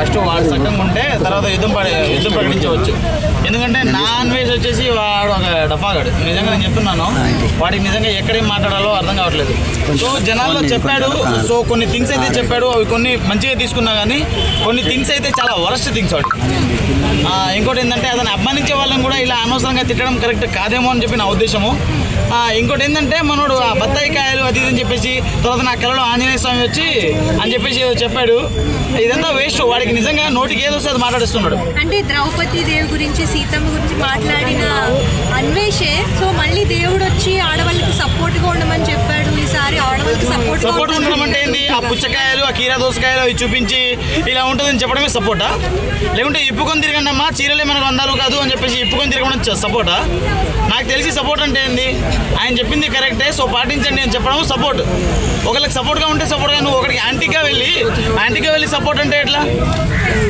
First వాడు సక్కంగా ఉంటే తర్వాత యుద్ధం యుద్ధం ప్రకటించవచ్చు ఎందుకంటే నాన్ వెజ్ వచ్చేసి వాడు ఒక డఫాగాడు. నిజంగా నేను చెప్తున్నాను వాడికి నిజంగా ఎక్కడేం మాట్లాడాలో అర్థం కావట్లేదు. సో జనాల్లో చెప్పాడు సో కొన్ని థింగ్స్ అయితే చెప్పాడు అవి కొన్ని మంచిగా తీసుకున్నా కానీ కొన్ని థింగ్స్ అయితే చాలా వరస్ట్ థింగ్స్ వాడు. ఆ, ఇంకోటి ఏంటంటే అతను అభిమానించే వాళ్ళని కూడా ఇలా అనవసరంగా తిట్టడం కరెక్ట్ కాదేమో అని చెప్పి నా ఉద్దేశము. ఆ, ఇంకోటి ఏంటంటే మనోడు ఆ బత్తాయి కాయలు అది ఇది అని చెప్పేసి తర్వాత నా కళలో ఆంజనేయ స్వామి వచ్చి అని చెప్పేసి ఏదో చెప్పాడు. ఇదంతా వేస్ట్ వాడికి నిజంగా నోటికి ఏదో వస్తే అది మాట్లాడిస్తున్నాడు. అంటే ద్రౌపది దేవి గురించి సీతమ్మ గురించి మాట్లాడిన అన్వేషే. సో మళ్ళీ దేవుడు వచ్చి ఆడవాళ్ళకి సపోర్ట్గా ఉండమని చెప్పాడు. ఈసారి ఆడవాళ్ళకి సపోర్ట్ సపోర్ట్ ఉండడం అంటే ఏంది? ఆ పుచ్చకాయలు ఆ కీరా దోసకాయలు అవి చూపించి ఇలా ఉంటుందని చెప్పడమే సపోర్టా లేకుంటే ఇప్పుకొని తిరగండి అమ్మా చీరలే మనకు అందాలు కాదు అని చెప్పేసి ఇప్పుకొని తిరగడం సపోర్టా నాకు తెలిసి సపోర్ట్ అంటే ఏంది? ఆయన చెప్పింది కరెక్టే సో పాటించండి అని చెప్పడం సపోర్ట్ ఒకరికి సపోర్ట్గా ఉంటే సపోర్ట్గా నువ్వు ఒకరికి యాంటీగా వెళ్ళి యాంటీగా వెళ్ళి సపోర్ట్ అంటే ఎట్లా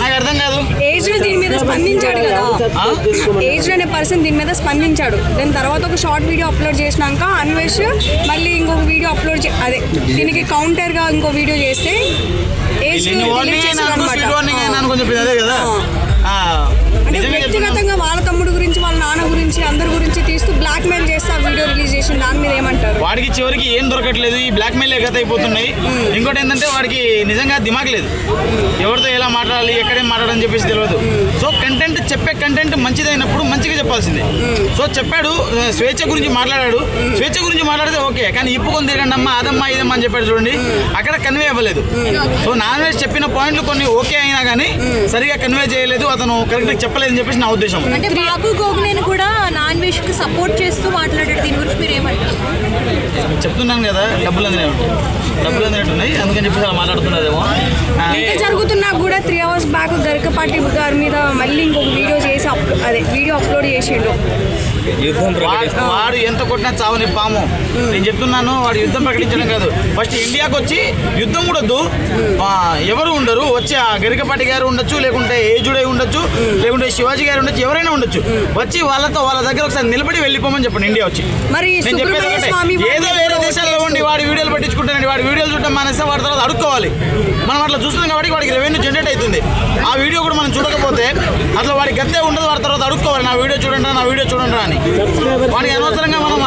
నాకు అర్థం కాదు ఏజ్ దీని మీద స్పందించాడు కదా? ఏజ్ అనే పర్సన్ దీని మీద స్పందించాడు దాని తర్వాత ఒక షార్ట్ వీడియో అప్లోడ్ చేసినాక అన్వేష్ మళ్ళీ ఇంకొక వీడియో అప్లోడ్ చే అదే దీనికి కౌంటర్గా ఇంకో వీడియో చేస్తే ఏజ్ అంటే. వ్యక్తిగతంగా వాళ్ళ తమ్ముడు గురించి వాళ్ళ నాన్న గురించి అందరి గురించి తీస్తూ బ్లాక్ మెయిల్ చేస్తే చేసిన దాని మీద ఏమంటారు? వాడికి చివరికి ఏం దొరకట్లేదు ఈ బ్లాక్ మెయిల్ గత అయిపోతున్నాయి. ఇంకోటి ఏంటంటే వాడికి నిజంగా దిమాగ్ లేదు. ఎవరితో ఎలా మాట్లాడాలి ఎక్కడేం మాట్లాడాలని చెప్పేసి తెలియదు. సో కంటెంట్ చెప్పే కంటెంట్ మంచిదైనప్పుడు మంచిగా చెప్పాల్సిందే. సో చెప్పాడు స్వేచ్ఛ గురించి మాట్లాడాడు. స్వేచ్ఛ గురించి మాట్లాడితే ఓకే కానీ ఇప్పుకొని తిరగండి అమ్మ అదమ్మా ఇదమ్మా అని చెప్పాడు చూడండి. అక్కడ కన్వే అవ్వలేదు. సో నాన్ వెజ్ చెప్పిన పాయింట్లు కొన్ని ఓకే అయినా కానీ సరిగా కన్వే చేయలేదు అతను కరెక్ట్గా చెప్పలేదని చెప్పేసి నా ఉద్దేశం. అంటే బాబు గోగునేని కూడా నాన్ వెజ్కి సపోర్ట్ చేస్తూ మాట్లాడాడు దీని గురించి మీరు ఏమంటారు చెప్తున్నాను కదా డబ్బులు అందినే ఉంటాయి డబ్బులు అందినట్టున్నాయి అందుకని చెప్పేసి అలా మాట్లాడుతున్నదేమో జరుగుతున్నా కూడా త్రీ అవర్స్ బ్యాక్ గరికపాటి గారి మీద మళ్ళీ ఇంకొక వీడియో చేసి అప్- అదే వీడియో అప్లోడ్ చేసిండు. యుద్ధం వాడు వాడు ఎంత కొట్టినా చావని పాము. నేను చెప్తున్నాను వాడు యుద్ధం ప్రకటించడం కాదు. ఫస్ట్ ఇండియాకి వచ్చి యుద్ధం ఆ, ఎవరు ఉండరు. వచ్చి ఆ గరికపాటి గారు ఉండొచ్చు లేకుంటే ఏజుడే ఉండొచ్చు లేకుంటే శివాజీ గారు ఉండొచ్చు ఎవరైనా ఉండొచ్చు. వచ్చి వాళ్ళతో వాళ్ళ దగ్గర ఒకసారి నిలబడి వెళ్ళిపోమని చెప్పండి ఇండియా వచ్చి. మరి నేను చెప్పేది సుబ్రహ్మణ్య ఒకటే. స్వామి ఏదో వేరే దేశాల్లో ఉండి వాడి వీడియోలు పట్టించుకుంటానండి. వాడి వీడియోలు చూడడం మానేస్తే వాడి తర్వాత అడుక్కోవాలి. మనం అట్లా చూస్తున్నాం కాబట్టి వాడికి రెవెన్యూ జనరేట్ అవుతుంది. ఆ వీడియో కూడా మనం చూడకపోతే అట్లా వాడికి గత్తే ఉండదు వాడి తర్వాత అడుక్కోవాలి. నా వీడియో చూడండి రా, నా వీడియో చూడండి రా అని వాడికి అనవసరంగా మనం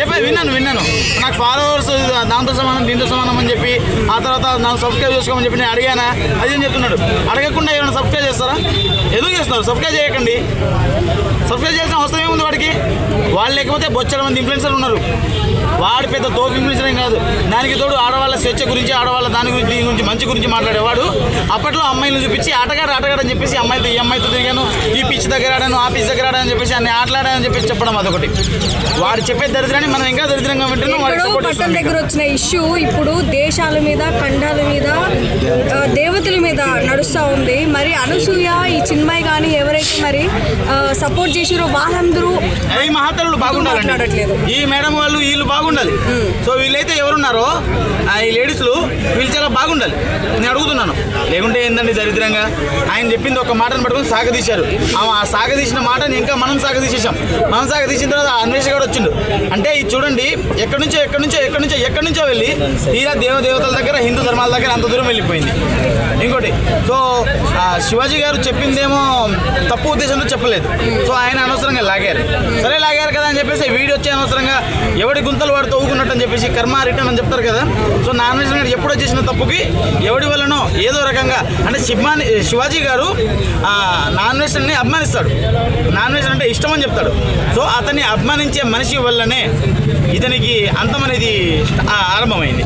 చెప్పే విన్నాను విన్నాను. నాకు ఫాలోవర్స్ దాంతో సమానం దీంతో సమానం అని చెప్పి ఆ తర్వాత నాకు సబ్స్క్రైబ్ చేసుకోమని చెప్పి నేను అడిగానా? అది అని చెప్తున్నాడు? అడగకుండా ఏమైనా సబ్స్క్రైబ్ చేస్తారా? ఎందుకు చేస్తున్నారు? సబ్స్క్రైబ్ చేయకండి. సబ్స్క్రైబ్ చేసిన అవసరం ఏముంది వాడికి. వాళ్ళు లేకపోతే బొచ్చల మంది ఇన్ఫ్లుయెన్సర్ ఉన్నారు. వాడు పెద్ద తోపు ఇన్ఫ్లుయెన్సర్ కాదు. దానికి తోడు ఆడవాళ్ళ స్వేచ్ఛ గురించి ఆడవాళ్ళ దాని గురించి దీని గురించి మంచి గురించి మాట్లాడేవాడు. అప్పట్లో అమ్మాయిలు చూపించి ఆటగాడు ఆటగాడు అని చెప్పేసి అమ్మాయితో ఈ అమ్మాయితో తిరిగాను. ఈ పిచ్ దగ్గర ఆడాను ఆ పిచ్ దగ్గర ఆడాను అని చెప్పేసి అన్ని ఆటలాడానని చెప్పేసి చెప్పడం అదొకటి. వాడు చెప్పే దరిద్రాన్ని మనం ఇంకా దరిద్రంగా వింటున్నాం. పట్టణ దగ్గర వచ్చిన ఇష్యూ ఇప్పుడు దేశాల మీద ఖండాల మీద దేవతల మీద నడుస్తూ ఉంది. మరి అనసూయ ఈ చిన్మయ్ కానీ ఎవరైతే మరి సపోర్ట్ చేసిరో వాళ్ళందరూ ఈ మహాతరులు బాగుండాలండి. ఈ మేడం వాళ్ళు వీళ్ళు బాగుండాలి. సో వీళ్ళైతే ఎవరున్నారో ఆ ఈ లేడీస్లు వీళ్ళు చాలా బాగుండాలి. నేను అడుగుతున్నాను. లేకుంటే ఏందండి దరిద్రంగా? ఆయన చెప్పింది ఒక మాటను పట్టుకొని సాగదీశారు. ఆ సాగదీసిన మాటని ఇంకా మనం సాగదీసేసాం మనం సాగదీసిన తర్వాత అన్వేష కూడా వచ్చిండు. అంటే ఇది చూడండి ఎక్కడి నుంచో ఎక్కడి నుంచో ఎక్కడి నుంచో ఎక్కడి నుంచో వెళ్ళి తీరా దేవ దేవతల దగ్గర హిందూ ధర్మాల దగ్గర అంత దూరం వెళ్ళిపోయింది. ఇంకోటి సో శివాజీ గారు చెప్పిందేమో తప్పు ఉద్దేశంతో చెప్పలేదు. సో ఆయన అనవసరంగా లాగారు. సరే లాగారు కదా అని చెప్పేసి వీడియో వచ్చే అనవసరంగా ఎవడి గుంతలు వాడు తవ్వుకున్నట్టు అని చెప్పేసి కర్మ రిటర్న్ అని చెప్తారు కదా. సో నాన్ వెజ్ గారు ఎప్పుడో చేసిన తప్పుకి ఎవడి వల్లనో ఏదో రకంగా అంటే శివాని శివాజీ గారు నాన్ వెజ్ని అభిమానిస్తాడు. నాన్ వెజ్ అంటే ఇష్టం అని చెప్తాడు. సో అతన్ని అభిమానించే మనిషి వల్లనే ఇతనికి అంతం అనేది ఆరంభమైంది.